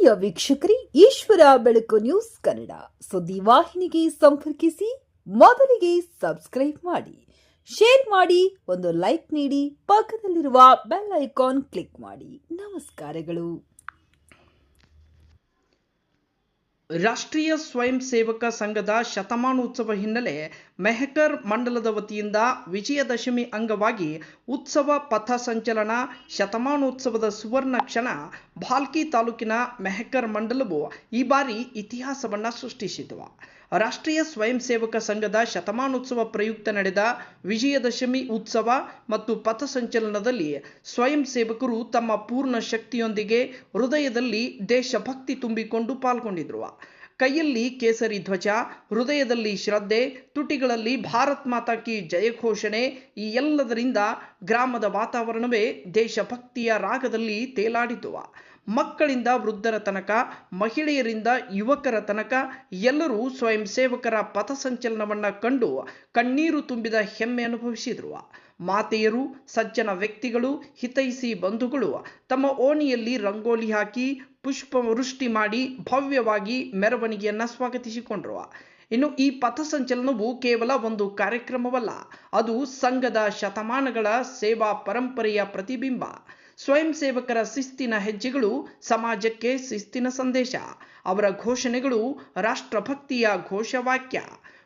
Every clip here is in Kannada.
ಆತ್ಮೀಯ ವೀಕ್ಷಕರೇ, ಈಶ್ವರ ಬೆಳಕು ನ್ಯೂಸ್ ಕನ್ನಡ. ಸುದ್ದಿ ವಾಹಿನಿಗೆ ಸಂಪರ್ಕಿಸಿ, ಮೊದಲಿಗೆ ಸಬ್ಸ್ಕ್ರೈಬ್ ಮಾಡಿ. ಶೇರ್ ಮಾಡಿ, ಒಂದು ಲೈಕ್ ನೀಡಿ, ಪಕ್ಕದಲ್ಲಿರುವ ಬೆಲ್ ಐಕಾನ್ ಕ್ಲಿಕ್ ಮಾಡಿ. ನಮಸ್ಕಾರಗಳು. ರಾಷ್ಟ್ರೀಯ ಸ್ವಯಂ ಸೇವಕ ಸಂಘದ ಶತಮಾನೋತ್ಸವ ಹಿನ್ನೆಲೆ ಮೆಹಕರ್ ಮಂಡಲದ ವತಿಯಿಂದ ವಿಜಯದಶಮಿ ಅಂಗವಾಗಿ ಉತ್ಸವ ಪಥ ಸಂಚಲನ ಶತಮಾನೋತ್ಸವದ ಸುವರ್ಣ ಕ್ಷಣ ಭಾಲ್ಕಿ ತಾಲೂಕಿನ ಮೆಹಕರ್ ಮಂಡಲವು ಈ ಬಾರಿ ಇತಿಹಾಸವನ್ನು ಸೃಷ್ಟಿಸಿತು. ರಾಷ್ಟ್ರೀಯ ಸ್ವಯಂ ಸೇವಕ ಸಂಘದ ಶತಮಾನೋತ್ಸವ ಪ್ರಯುಕ್ತ ನಡೆದ ವಿಜಯದಶಮಿ ಉತ್ಸವ ಮತ್ತು ಪಥಸಂಚಲನದಲ್ಲಿ ಸ್ವಯಂ ಸೇವಕರು ತಮ್ಮ ಪೂರ್ಣ ಶಕ್ತಿಯೊಂದಿಗೆ ಹೃದಯದಲ್ಲಿ ದೇಶಭಕ್ತಿ ತುಂಬಿಕೊಂಡು ಪಾಲ್ಗೊಂಡಿದ್ರು. ಕೈಯಲ್ಲಿ ಕೇಸರಿ ಧ್ವಜ, ಹೃದಯದಲ್ಲಿ ಶ್ರದ್ಧೆ, ತುಟಿಗಳಲ್ಲಿ ಭಾರತ್ ಮಾತಾ ಕಿ ಜಯ ಘೋಷಣೆ, ಈ ಎಲ್ಲದರಿಂದ ಗ್ರಾಮದ ವಾತಾವರಣವೇ ದೇಶಭಕ್ತಿಯ ರಾಗದಲ್ಲಿ ತೇಲಾಡಿತು. ಮಕ್ಕಳಿಂದ ವೃದ್ಧರ ತನಕ, ಮಹಿಳೆಯರಿಂದ ಯುವಕರ ತನಕ ಎಲ್ಲರೂ ಸ್ವಯಂ ಸೇವಕರ ಪಥಸಂಚಲನವನ್ನ ಕಂಡು ಕಣ್ಣೀರು ತುಂಬಿದ ಹೆಮ್ಮೆ ಅನುಭವಿಸಿದರು. ಮಾತೆಯರು, ಸಜ್ಜನ ವ್ಯಕ್ತಿಗಳು, ಹಿತೈಸಿ ಬಂಧುಗಳು ತಮ್ಮ ಓಣಿಯಲ್ಲಿ ರಂಗೋಲಿ ಹಾಕಿ ಪುಷ್ಪವೃಷ್ಟಿ ಮಾಡಿ ಭವ್ಯವಾಗಿ ಮೆರವಣಿಗೆಯನ್ನ ಸ್ವಾಗತಿಸಿಕೊಂಡರು. ಇನ್ನು ಈ ಪಥಸಂಚಲನವು ಕೇವಲ ಒಂದು ಕಾರ್ಯಕ್ರಮವಲ್ಲ, ಅದು ಸಂಘದ ಶತಮಾನಗಳ ಸೇವಾ ಪರಂಪರೆಯ ಪ್ರತಿಬಿಂಬ. ಸ್ವಯಂ ಸೇವಕರ ಶಿಸ್ತಿನ ಹೆಜ್ಜೆಗಳು ಸಮಾಜಕ್ಕೆ ಶಿಸ್ತಿನ ಸಂದೇಶ. ಅವರ ಘೋಷಣೆಗಳು ರಾಷ್ಟ್ರಭಕ್ತಿಯ ಘೋಷವಾಕ್ಯ.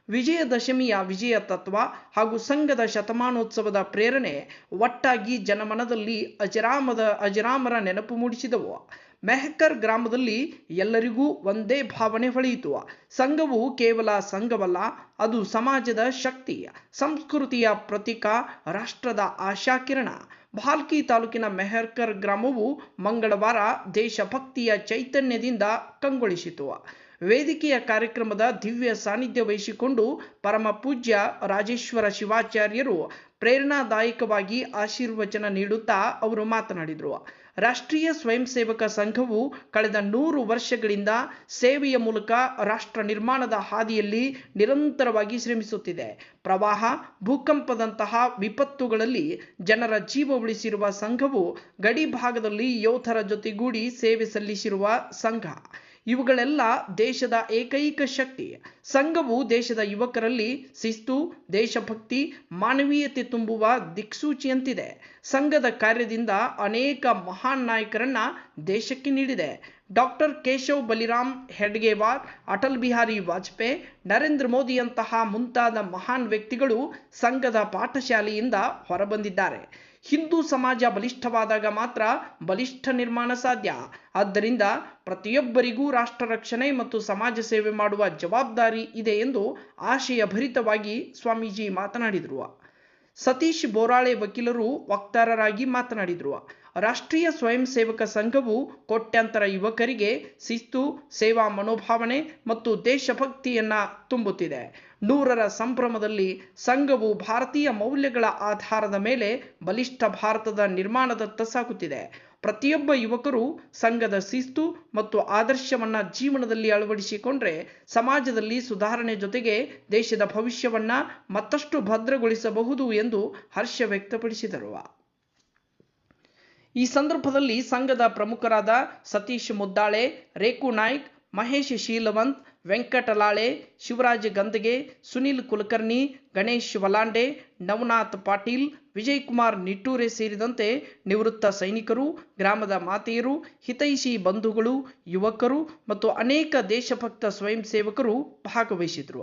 ವಿಜಯದಶಮಿಯ ವಿಜಯ ತತ್ವ ಹಾಗೂ ಸಂಘದ ಶತಮಾನೋತ್ಸವದ ಪ್ರೇರಣೆ ಒಟ್ಟಾಗಿ ಜನಮನದಲ್ಲಿ ಅಜರಾಮದ, ಅಜರಾಮರ ನೆನಪು ಮೂಡಿಸಿದವು. ಮೆಹಕರ್ ಗ್ರಾಮದಲ್ಲಿ ಎಲ್ಲರಿಗೂ ಒಂದೇ ಭಾವನೆ ಹೊಳೆಯಿತು. ಸಂಘವು ಕೇವಲ ಸಂಘವಲ್ಲ, ಅದು ಸಮಾಜದ ಶಕ್ತಿ, ಸಂಸ್ಕೃತಿಯ ಪ್ರತೀಕ, ರಾಷ್ಟ್ರದ ಆಶಾಕಿರಣ. ಭಾಲ್ಕಿ ತಾಲೂಕಿನ ಮೆಹರ್ಕರ್ ಗ್ರಾಮವು ಮಂಗಳವಾರ ದೇಶಭಕ್ತಿಯ ಚೈತನ್ಯದಿಂದ ಕಂಗೊಳಿಸಿತು. ವೇದಿಕೆಯ ಕಾರ್ಯಕ್ರಮದ ದಿವ್ಯ ಸಾನ್ನಿಧ್ಯ ವಹಿಸಿಕೊಂಡು ಪರಮ ಪೂಜ್ಯ ರಾಜೇಶ್ವರ ಶಿವಾಚಾರ್ಯರು ಪ್ರೇರಣಾದಾಯಕವಾಗಿ ಆಶೀರ್ವಚನ ನೀಡುತ್ತಾ ಅವರು ಮಾತನಾಡಿದರು. ರಾಷ್ಟ್ರೀಯ ಸ್ವಯಂ ಸೇವಕ ಸಂಘವು ಕಳೆದ ನೂರು ವರ್ಷಗಳಿಂದ ಸೇವೆಯ ಮೂಲಕ ರಾಷ್ಟ್ರ ನಿರ್ಮಾಣದ ಹಾದಿಯಲ್ಲಿ ನಿರಂತರವಾಗಿ ಶ್ರಮಿಸುತ್ತಿದೆ. ಪ್ರವಾಹ, ಭೂಕಂಪದಂತಹ ವಿಪತ್ತುಗಳಲ್ಲಿ ಜನರ ಜೀವ ಉಳಿಸಿರುವ ಸಂಘವು ಗಡಿ ಭಾಗದಲ್ಲಿ ಯೋಧರ ಜೊತೆಗೂಡಿ ಸೇವೆ ಸಲ್ಲಿಸಿರುವ ಸಂಘ. ಇವುಗಳೆಲ್ಲ ದೇಶದ ಏಕೈಕ ಶಕ್ತಿ. ಸಂಘವು ದೇಶದ ಯುವಕರಲ್ಲಿ ಶಿಸ್ತು, ದೇಶಭಕ್ತಿ, ಮಾನವೀಯತೆ ತುಂಬುವ ದಿಕ್ಸೂಚಿಯಂತಿದೆ. ಸಂಘದ ಕಾರ್ಯದಿಂದ ಅನೇಕ ಮಹಾನ್ ನಾಯಕರನ್ನ ದೇಶಕ್ಕೆ ನೀಡಿದೆ. ಡಾಕ್ಟರ್ ಕೇಶವ್ ಬಲಿರಾಮ್ ಹೆಡ್ಗೇವಾರ್, ಅಟಲ್ ಬಿಹಾರಿ ವಾಜಪೇಯಿ, ನರೇಂದ್ರ ಮೋದಿಯಂತಹ ಮುಂತಾದ ಮಹಾನ್ ವ್ಯಕ್ತಿಗಳು ಸಂಘದ ಪಾಠಶಾಲೆಯಿಂದ ಹೊರಬಂದಿದ್ದಾರೆ. ಹಿಂದೂ ಸಮಾಜ ಬಲಿಷ್ಠವಾದಾಗ ಮಾತ್ರ ಬಲಿಷ್ಠ ನಿರ್ಮಾಣ ಸಾಧ್ಯ. ಆದ್ದರಿಂದ ಪ್ರತಿಯೊಬ್ಬರಿಗೂ ರಾಷ್ಟ್ರ ರಕ್ಷಣೆ ಮತ್ತು ಸಮಾಜ ಸೇವೆ ಮಾಡುವ ಜವಾಬ್ದಾರಿ ಇದೆ ಎಂದು ಆಶಯ ಭರಿತವಾಗಿ ಸ್ವಾಮೀಜಿ ಮಾತನಾಡಿದರು. ಸತೀಶ್ ಬೋರಾಳೆ ವಕೀಲರು ವಕ್ತಾರರಾಗಿ ಮಾತನಾಡಿದರು. ರಾಷ್ಟ್ರೀಯ ಸ್ವಯಂ ಸೇವಕ ಸಂಘವು ಕೋಟ್ಯಾಂತರ ಯುವಕರಿಗೆ ಶಿಸ್ತು, ಸೇವಾ ಮನೋಭಾವನೆ ಮತ್ತು ದೇಶಭಕ್ತಿಯನ್ನ ತುಂಬುತ್ತಿದೆ. ನೂರರ ಸಂಭ್ರಮದಲ್ಲಿ ಸಂಘವು ಭಾರತೀಯ ಮೌಲ್ಯಗಳ ಆಧಾರದ ಮೇಲೆ ಬಲಿಷ್ಠ ಭಾರತದ ನಿರ್ಮಾಣದತ್ತ ಸಾಗುತ್ತಿದೆ. ಪ್ರತಿಯೊಬ್ಬ ಯುವಕರು ಸಂಘದ ಶಿಸ್ತು ಮತ್ತು ಆದರ್ಶವನ್ನ ಜೀವನದಲ್ಲಿ ಅಳವಡಿಸಿಕೊಂಡ್ರೆ ಸಮಾಜದಲ್ಲಿ ಸುಧಾರಣೆ ಜೊತೆಗೆ ದೇಶದ ಭವಿಷ್ಯವನ್ನ ಮತ್ತಷ್ಟು ಭದ್ರಗೊಳಿಸಬಹುದು ಎಂದು ಹರ್ಷ ವ್ಯಕ್ತಪಡಿಸಿದರು. ಈ ಸಂದರ್ಭದಲ್ಲಿ ಸಂಘದ ಪ್ರಮುಖರಾದ ಸತೀಶ್ ಮುದ್ದಾಳೆ ರೇಕು ನಾಯ್ಕ್, ಮಹೇಶ್ ಶೀಲವಂತ್ ವೆಂಕಟಲಾಳೆ, ಶಿವರಾಜ್ ಗಂದಗೆ, ಸುನಿಲ್ ಕುಲಕರ್ಣಿ, ಗಣೇಶ್ ವಲಾಂಡೆ, ನವನಾಥ್ ಪಾಟೀಲ್, ವಿಜಯಕುಮಾರ್ ನಿಟ್ಟೂರೆ ಸೇರಿದಂತೆ ನಿವೃತ್ತ ಸೈನಿಕರು, ಗ್ರಾಮದ ಮಾತೆಯರು, ಹಿತೈಷಿ ಬಂಧುಗಳು, ಯುವಕರು ಮತ್ತು ಅನೇಕ ದೇಶಭಕ್ತ ಸ್ವಯಂ ಸೇವಕರು ಭಾಗವಹಿಸಿದ್ರು.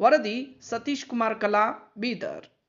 ವರದಿ ಸತೀಶ್ ಕುಮಾರ್ ಕಲಾ, ಬೀದರ್.